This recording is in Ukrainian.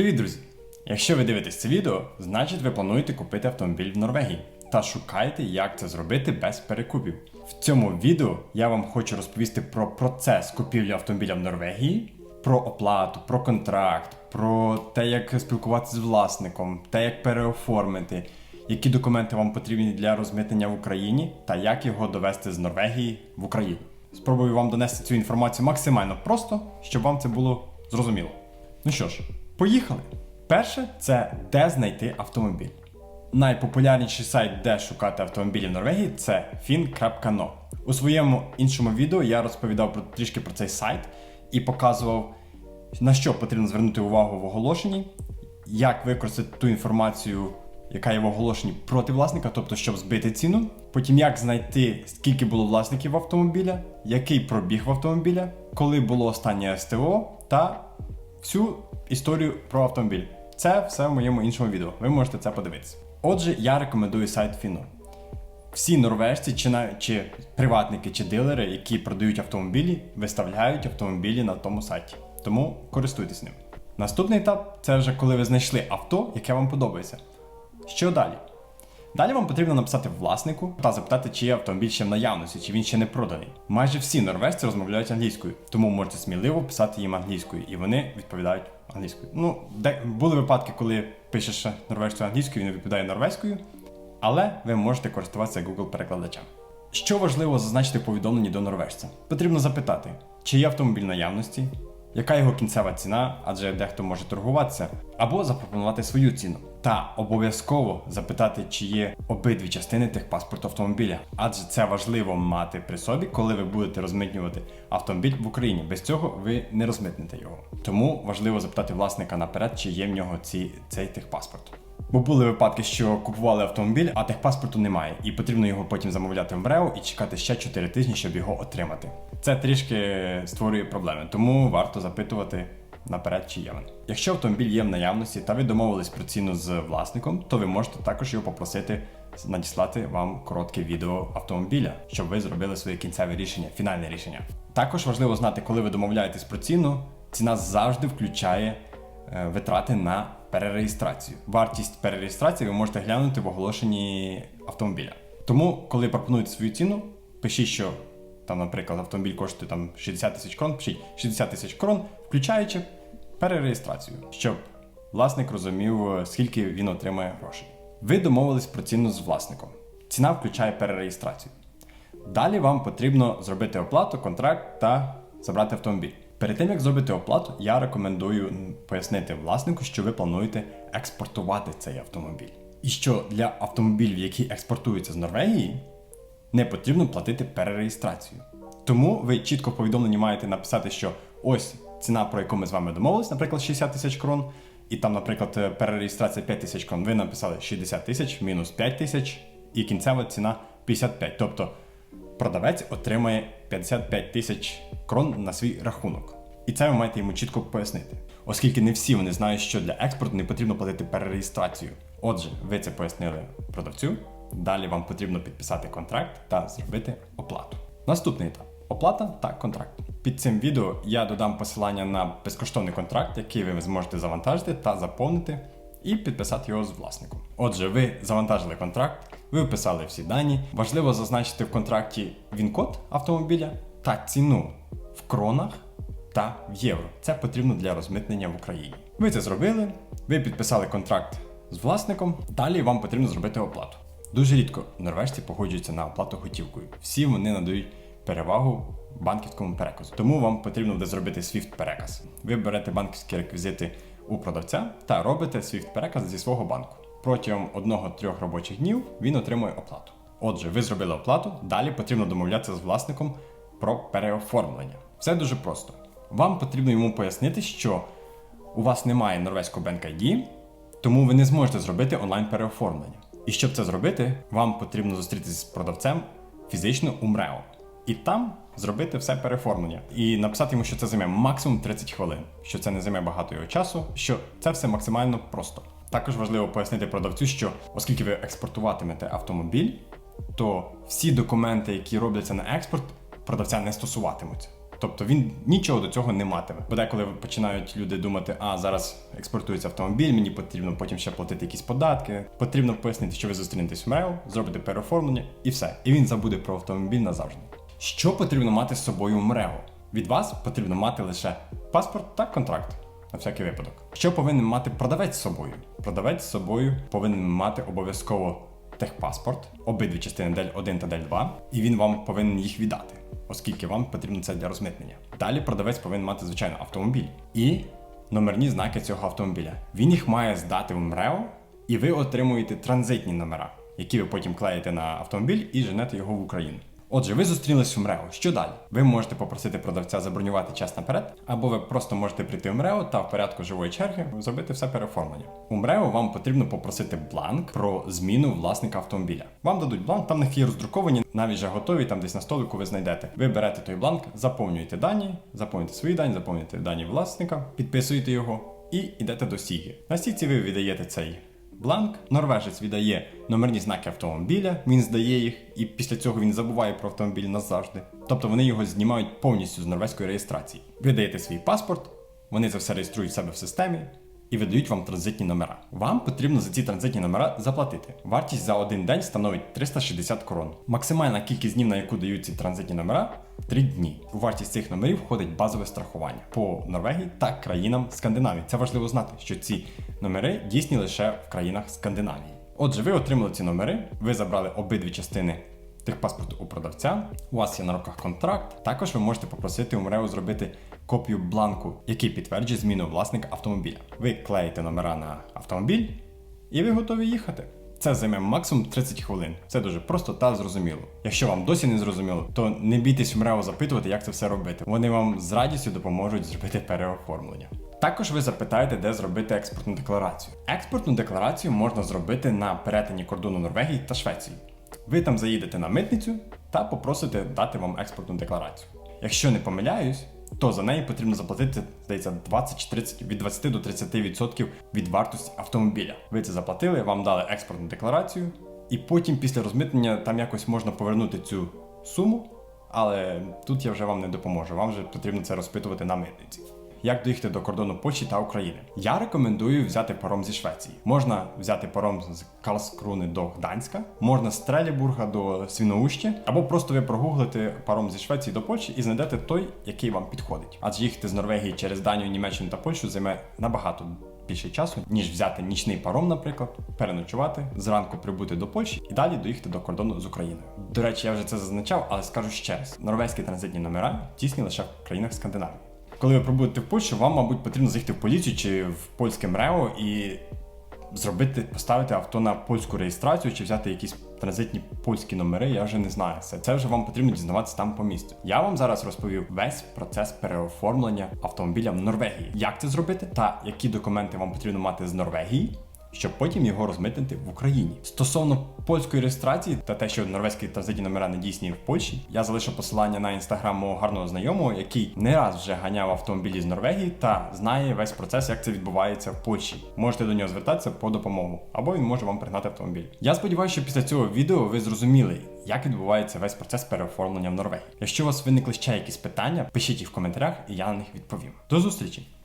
Привіт, друзі! Якщо ви дивитесь це відео, значить ви плануєте купити автомобіль в Норвегії та шукаєте, як це зробити без перекупів. В цьому відео я вам хочу розповісти про процес купівлі автомобіля в Норвегії, про оплату, про контракт, про те, як спілкуватися з власником, те, як переоформити, які документи вам потрібні для розмитнення в Україні та як його довести з Норвегії в Україну. Спробую вам донести цю інформацію максимально просто, щоб вам це було зрозуміло. Ну що ж, поїхали. Перше, це де знайти автомобіль. Найпопулярніший сайт, де шукати автомобілі в Норвегії, це fin.no. У своєму іншому відео я розповідав про трішки про цей сайт і показував, на що потрібно звернути увагу в оголошенні, як використати ту інформацію, яка є в оголошенні проти власника, тобто щоб збити ціну. Потім як знайти, скільки було власників автомобіля, який пробіг в автомобіля, коли було останнє СТО та всю історію про автомобіль. Це все в моєму іншому відео. Ви можете це подивитися. Отже, я рекомендую сайт Фіно. Всі норвежці, чи, на- чи приватники, чи дилери, які продають автомобілі, виставляють автомобілі на тому сайті. Тому користуйтесь ним. Наступний етап це вже коли ви знайшли авто, яке вам подобається. Що далі? Далі вам потрібно написати власнику та запитати, чи є автомобіль ще в наявності, чи він ще не проданий. Майже всі норвежці розмовляють англійською, тому можете сміливо писати їм англійською, і вони відповідають англійською. Ну, де були випадки, коли пишеш норвежцю англійською, він відповідає норвезькою, але ви можете користуватися Google перекладачем. Що важливо зазначити в повідомленні до норвежця? Потрібно запитати, чи є автомобіль наявності, яка його кінцева ціна, адже дехто може торгуватися, або запропонувати свою ціну. Та обов'язково запитати, чи є обидві частини техпаспорту автомобіля, адже це важливо мати при собі, коли ви будете розмитнювати автомобіль в Україні. Без цього ви не розмитнете його. Тому важливо запитати власника наперед, чи є в нього ці, цей техпаспорт. Бо були випадки, що купували автомобіль, а техпаспорту немає, і потрібно його потім замовляти в МРЕО і чекати ще 4 тижні, щоб його отримати. Це трішки створює проблеми, тому варто запитувати наперед, чи є він. Якщо автомобіль є в наявності та ви домовились про ціну з власником, то ви можете також його попросити надіслати вам коротке відео автомобіля, щоб ви зробили своє кінцеве рішення, фінальне рішення. Також важливо знати, коли ви домовляєтесь про ціну, ціна завжди включає витрати на перереєстрацію. Вартість перереєстрації ви можете глянути в оголошенні автомобіля. Тому, коли пропонуєте свою ціну, пишіть, що там, наприклад, автомобіль коштує там 60 тисяч крон, пишіть 60 тисяч крон, включаючи перереєстрацію, щоб власник розумів, е, скільки він отримає грошей. Ви домовились про ціну з власником. Ціна включає перереєстрацію. Далі вам потрібно зробити оплату, контракт та забрати автомобіль. Перед тим як зробити оплату, я рекомендую пояснити власнику, що ви плануєте експортувати цей автомобіль. І що для автомобілів, які експортуються з Норвегії, не потрібно платити перереєстрацію. Тому ви чітко в повідомленні маєте написати, що ось ціна, про яку ми з вами домовились, наприклад, 60 тисяч крон, і там, наприклад, перереєстрація 5 тисяч крон. Ви написали 60 тисяч мінус 5 тисяч, і кінцева ціна 55. Тобто продавець отримає 55 тисяч крон на свій рахунок. І це ви маєте йому чітко пояснити. Оскільки не всі вони знають, що для експорту не потрібно платити перереєстрацію. Отже, ви це пояснили продавцю. Далі вам потрібно підписати контракт та зробити оплату. Наступний етап оплата та контракт. Під цим відео я додам посилання на безкоштовний контракт, який ви зможете завантажити та заповнити і підписати його з власником. Отже, ви завантажили контракт, ви вписали всі дані. Важливо зазначити в контракті він-код автомобіля та ціну в кронах та в євро. Це потрібно для розмитнення в Україні. Ви це зробили, ви підписали контракт з власником. Далі вам потрібно зробити оплату. Дуже рідко норвежці погоджуються на оплату готівкою. Всі вони надають перевагу банківському переказу. Тому вам потрібно буде зробити SWIFT переказ. Ви берете банківські реквізити у продавця та робите SWIFT переказ зі свого банку. Протягом одного-трьох робочих днів він отримує оплату. Отже, ви зробили оплату, далі потрібно домовлятися з власником про переоформлення. Все дуже просто. Вам потрібно йому пояснити, що у вас немає норвезького Bank ID, тому ви не зможете зробити онлайн переоформлення. І щоб це зробити, вам потрібно зустрітися з продавцем фізично у МРЕО. І там зробити все переоформлення. І написати йому, що це займе максимум 30 хвилин, що це не займе багато його часу, що це все максимально просто. Також важливо пояснити продавцю, що оскільки ви експортуватимете автомобіль, то всі документи, які робляться на експорт, продавця не стосуватимуться. Тобто він нічого до цього не матиме. Бо деколи починають люди думати, а зараз експортується автомобіль, мені потрібно потім ще платити якісь податки. Потрібно пояснити, що ви зустрінетесь в МРЕО, зробите переоформлення і все. І він забуде про автомобіль назавжди. Що потрібно мати з собою в МРЕО? Від вас потрібно мати лише паспорт та контракт. На всякий випадок. Що повинен мати продавець з собою? Продавець з собою повинен мати обов'язково техпаспорт, обидві частини DEL 1 та DEL 2, і він вам повинен їх віддати, оскільки вам потрібно це для розмитнення. Далі продавець повинен мати, звичайно, автомобіль і номерні знаки цього автомобіля. Він їх має здати в МРЕО, і ви отримуєте транзитні номера, які ви потім клеїте на автомобіль і женете його в Україну. Отже, ви зустрілись у МРЕО. Що далі? Ви можете попросити продавця забронювати час наперед, або ви просто можете прийти в МРЕО та в порядку живої черги зробити все переоформлення. У МРЕО вам потрібно попросити бланк про зміну власника автомобіля. Вам дадуть бланк, там в них є роздруковані, навіть вже готові, там десь на столику ви знайдете. Ви берете той бланк, заповнюєте дані, заповнюєте свої дані, заповнюєте дані власника, підписуєте його і йдете до стійки. На стійці ви віддаєте цей бланк. Норвежець віддає номерні знаки автомобіля, він здає їх, і після цього він забуває про автомобіль назавжди. Тобто вони його знімають повністю з норвезької реєстрації. Ви даєте свій паспорт, вони це все реєструють себе в системі. І видають вам транзитні номера. Вам потрібно за ці транзитні номера заплатити. Вартість за один день становить 360 крон. Максимальна кількість днів, на яку дають ці транзитні номера 3 дні. У вартість цих номерів входить базове страхування по Норвегії та країнам Скандинавії. Це важливо знати, що ці номери дійсні лише в країнах Скандинавії. Отже, ви отримали ці номери, ви забрали обидві частини техпаспорту у продавця, у вас є на руках контракт. Також ви можете попросити у МРЕО зробити копію бланку, який підтверджує зміну власника автомобіля. Ви клеїте номера на автомобіль і ви готові їхати. Це займе максимум 30 хвилин. Це дуже просто та зрозуміло. Якщо вам досі не зрозуміло, то не бійтесь в МРЕО запитувати, як це все робити. Вони вам з радістю допоможуть зробити переоформлення. Також ви запитаєте, де зробити експортну декларацію. Експортну декларацію можна зробити на перетині кордону Норвегії та Швеції. Ви там заїдете на митницю та попросите дати вам експортну декларацію. Якщо не помиляюсь, то за неї потрібно заплатити, здається, 20-30 від 20 до 30% від вартості автомобіля. Ви це заплатили, вам дали експортну декларацію, і потім після розмитнення там якось можна повернути цю суму, але тут я вже вам не допоможу. Вам вже потрібно це розпитувати на митниці. Як доїхати до кордону Польщі та України? Я рекомендую взяти паром зі Швеції. Можна взяти паром з Карлскруни до Гданська, можна з Трелібурга до Свіноущі, або просто ви прогуглите паром зі Швеції до Польщі і знайдете той, який вам підходить. Адже їхати з Норвегії через Данію, Німеччину та Польщу займе набагато більше часу, ніж взяти нічний паром, наприклад, переночувати, зранку прибути до Польщі і далі доїхати до кордону з Україною. До речі, я вже це зазначав, але скажу ще раз: норвезькі транзитні номера дійсні лише в країнах Скандинавії. Коли ви пробудете в Польщу, вам, мабуть, потрібно заїхати в поліцію чи в польське МРЕО і зробити, поставити авто на польську реєстрацію чи взяти якісь транзитні польські номери, я вже не знаю. Це, це вже вам потрібно дізнаватися там по місту. Я вам зараз розповів весь процес переоформлення автомобіля в Норвегії. Як це зробити та які документи вам потрібно мати з Норвегії. Щоб потім його розмитнити в Україні стосовно польської реєстрації та те, що норвезькі транзитні номера не дійсні в Польщі, я залишу посилання на інстаграм мого гарного знайомого, який не раз вже ганяв автомобілі з Норвегії та знає весь процес, як це відбувається в Польщі. Можете до нього звертатися по допомогу, або він може вам пригнати автомобіль. Я сподіваюся, що після цього відео ви зрозуміли, як відбувається весь процес переоформлення в Норвегії. Якщо у вас виникли ще якісь питання, пишіть їх в коментарях, і я на них відповім. До зустрічі!